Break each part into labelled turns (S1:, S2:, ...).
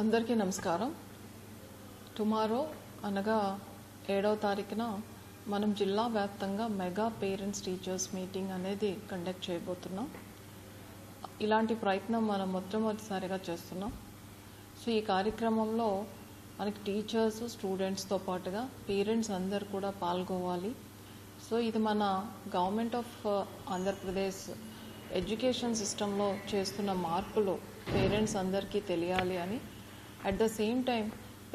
S1: అందరికీ నమస్కారం. టుమారో అనగా ఏడవ తారీఖున మనం జిల్లా వ్యాప్తంగా మెగా పేరెంట్స్ టీచర్స్ మీటింగ్ అనేది కండక్ట్ చేయబోతున్నాం. ఇలాంటి ప్రయత్నం మనం మొట్టమొదటిసారిగా చేస్తున్నాం. సో ఈ కార్యక్రమంలో మనకి టీచర్స్ స్టూడెంట్స్తో పాటుగా పేరెంట్స్ అందరు కూడా పాల్గొవాలి. సో ఇది మన గవర్నమెంట్ ఆఫ్ ఆంధ్రప్రదేశ్ ఎడ్యుకేషన్ సిస్టంలో చేస్తున్న మార్పులు పేరెంట్స్ అందరికీ తెలియాలి అని at the same time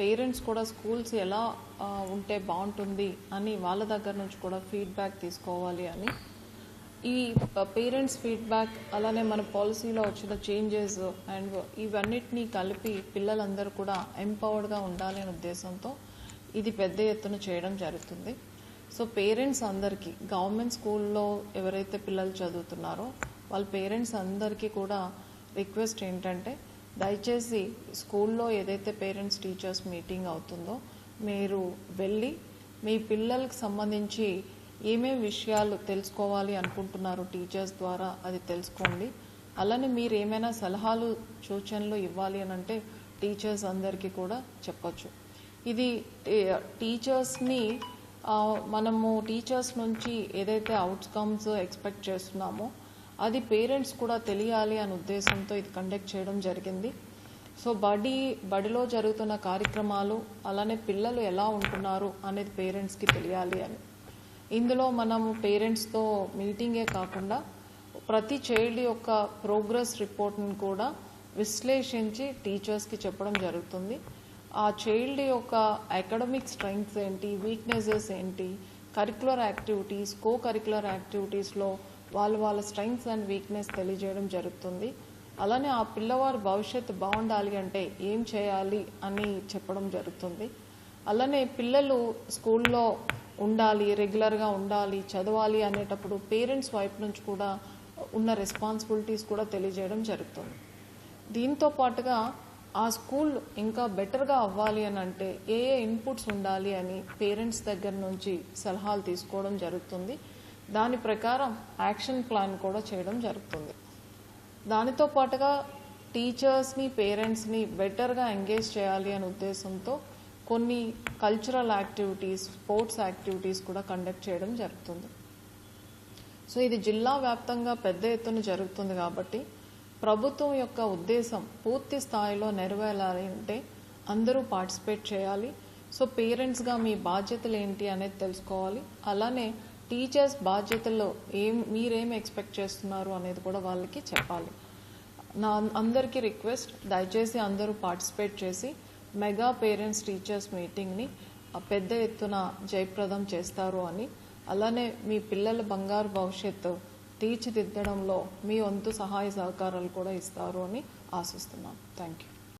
S1: parents కూడా స్కూల్స్ ఎలా ఉంటే బాగుంటుంది అని వాళ్ళ దగ్గర నుంచి కూడా ఫీడ్బ్యాక్ తీసుకోవాలి అని. ఈ పేరెంట్స్ ఫీడ్బ్యాక్ అలానే మన పాలసీలో వచ్చిన చేంజెస్ అండ్ ఇవన్నిటినీ కలిపి పిల్లలందరూ కూడా ఎంపవర్డ్గా ఉండాలి అనే ఉద్దేశంతో ఇది పెద్ద ఎత్తున చేయడం జరుగుతుంది. సో పేరెంట్స్ అందరికీ గవర్నమెంట్ స్కూల్లో ఎవరైతే పిల్లలు చదువుతున్నారో వాళ్ళ పేరెంట్స్ అందరికీ కూడా రిక్వెస్ట్ ఏంటంటే దయచేసి స్కూల్లో ఏదైతే పేరెంట్స్ టీచర్స్ మీటింగ్ అవుతుందో మీరు వెళ్ళి మీ పిల్లలకు సంబంధించి ఏమేమి విషయాలు తెలుసుకోవాలి అనుకుంటున్నారు టీచర్స్ ద్వారా అది తెలుసుకోండి. అలానే మీరు ఏమైనా సలహాలు సూచనలు ఇవ్వాలి అని అంటే టీచర్స్ అందరికీ కూడా చెప్పచ్చు. ఇది టీచర్స్ని మనము టీచర్స్ నుంచి ఏదైతే అవుట్కమ్స్ ఎక్స్పెక్ట్ చేస్తున్నామో అది పేరెంట్స్ కూడా తెలియాలి అనే ఉద్దేశంతో ఇది కండక్ట్ చేయడం జరిగింది. సో బడి బడిలో జరుగుతున్న కార్యక్రమాలు అలానే పిల్లలు ఎలా ఉంటున్నారు అనేది పేరెంట్స్కి తెలియాలి అని. ఇందులో మనము పేరెంట్స్తో మీటింగే కాకుండా ప్రతి చైల్డ్ యొక్క ప్రోగ్రెస్ రిపోర్ట్ని కూడా విశ్లేషించి టీచర్స్కి చెప్పడం జరుగుతుంది. ఆ చైల్డ్ యొక్క అకాడమిక్ స్ట్రెంగ్స్ ఏంటి వీక్నెసెస్ ఏంటి కరికులర్ యాక్టివిటీస్ కో కరికులర్ యాక్టివిటీస్లో వాళ్ళు వాళ్ళ స్ట్రెంగ్స్ అండ్ వీక్నెస్ తెలియజేయడం జరుగుతుంది. అలానే ఆ పిల్లవారి భవిష్యత్తు బాగుండాలి అంటే ఏం చేయాలి అని చెప్పడం జరుగుతుంది. అలానే పిల్లలు స్కూల్లో ఉండాలి రెగ్యులర్గా ఉండాలి చదవాలి అనేటప్పుడు పేరెంట్స్ వైపు నుంచి కూడా ఉన్న రెస్పాన్సిబిలిటీస్ కూడా తెలియజేయడం జరుగుతుంది. దీంతో పాటుగా ఆ స్కూల్ ఇంకా బెటర్గా అవ్వాలి అని అంటే ఏ ఏ ఇన్పుట్స్ ఉండాలి అని పేరెంట్స్ దగ్గర నుంచి సలహాలు తీసుకోవడం జరుగుతుంది. దాని ప్రకారం యాక్షన్ ప్లాన్ కూడా చేయడం జరుగుతుంది. దానితో పాటుగా టీచర్స్ని పేరెంట్స్ని బెటర్గా ఎంగేజ్ చేయాలి అనే ఉద్దేశంతో కొన్ని కల్చరల్ యాక్టివిటీస్ స్పోర్ట్స్ యాక్టివిటీస్ కూడా కండక్ట్ చేయడం జరుగుతుంది. సో ఇది జిల్లా వ్యాప్తంగా పెద్ద ఎత్తున జరుగుతుంది కాబట్టి ప్రభుత్వం యొక్క ఉద్దేశం పూర్తి స్థాయిలో నెరవేరాలి అంటే అందరూ పార్టిసిపేట్ చేయాలి. సో పేరెంట్స్గా మీ బాధ్యతలు ఏంటి అనేది తెలుసుకోవాలి. అలానే టీచర్స్ బాధ్యతల్లో ఏం మీరేం ఎక్స్పెక్ట్ చేస్తున్నారు అనేది కూడా వాళ్ళకి చెప్పాలి. నా అందరికీ రిక్వెస్ట్ దయచేసి అందరూ పార్టిసిపేట్ చేసి మెగా పేరెంట్స్ టీచర్స్ మీటింగ్ని ఆ పెద్ద ఎత్తున జయప్రదం చేస్తారు అని అలానే మీ పిల్లల బంగారు భవిష్యత్తు తీర్చిదిద్దడంలో మీ వంతు సహాయ సహకారాలు కూడా ఇస్తారు అని ఆశిస్తున్నాను. Thank you